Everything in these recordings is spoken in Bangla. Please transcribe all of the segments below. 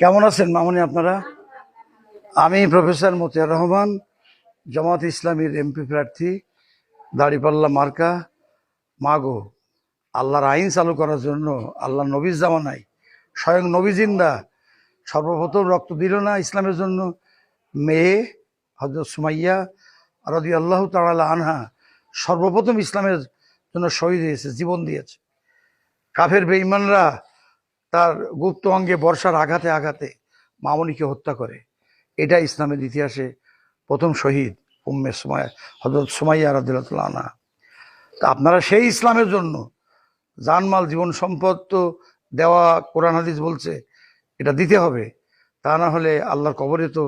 কেমন আছেন মামনি আপনারা? আমি প্রফেসর মতিয়ার রহমান জামাত ইসলামীর এমপি প্রার্থী, দাড়িপাল্লা মার্কা। মাগো, আল্লাহর আইন চালু করার জন্য আল্লাহ নবীজ জামানাই স্বয়ং নবী জিন্দা, সর্বপ্রথম রক্ত দিল না ইসলামের জন্য। মেয়ে হজরত সুমাইয়া রদি আল্লাহ তাআলা আনহা সর্বপ্রথম ইসলামের জন্য শহীদ হয়েছে, জীবন দিয়েছে। কাফের বেঈমানরা তার গুপ্ত অঙ্গে বর্ষার আঘাতে আঘাতে মামনিকে হত্যা করে। এটা ইসলামের ইতিহাসে প্রথম শহীদ উম্মে সুমাইয়া হজরত সুমাইয়া রাদিল্লাহ তা আপনারা সেই ইসলামের জন্য জানমাল জীবন সম্পদ তো দেওয়া কোরআন হাদিস বলছে, এটা দিতে হবে। তা না হলে আল্লাহর কবরে তো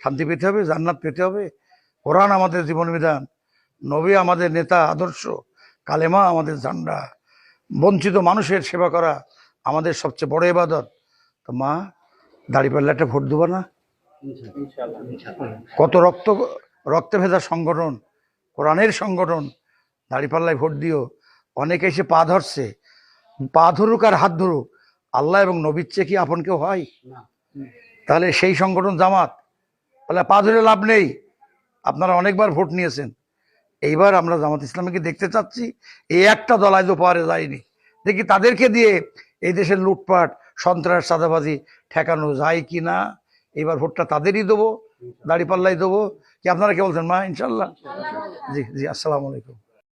শান্তি পেতে হবে, জান্নাত পেতে হবে। কোরআন আমাদের জীবন বিধান, নবী আমাদের নেতা, আদর্শ, কালেমা আমাদের জান্ডা বঞ্চিত মানুষের সেবা করা আমাদের সবচেয়ে বড় এবাদত তো মা দাঁড়িপাল্লা একটা ভোট দেবো না? কত রক্ত, রক্তে ভেজা সংগঠন, কোরআনের সংগঠন দাঁড়িপাল্লায় ভোট দিও। অনেকে এসে পা ধরছে। পা ধরুক আর হাত ধরুক, আল্লাহ এবং নবীর চেয়ে কি আপন কেউ হয়? তাহলে সেই সংগঠন জামাত। তাহলে পা ধরে লাভ নেই। আপনারা অনেকবার ভোট নিয়েছেন। এইবার আমরা জামাত ইসলামীকে দেখতে চাচ্ছি এই একটা দল আজও পাওয়ারে যায়নি। দেখি তাদেরকে দিয়ে এই দেশের লুটপাট, সন্ত্রাস সাদাবাজি ঠেকানো যায় কি না? এবার ভোটটা তাদেরই দেবো দাড়ি পাল্লাই দেবো। কি আপনারা কে বলছেন মা? ইনশাল্লাহ। জি জি, আসসালামু আলাইকুম।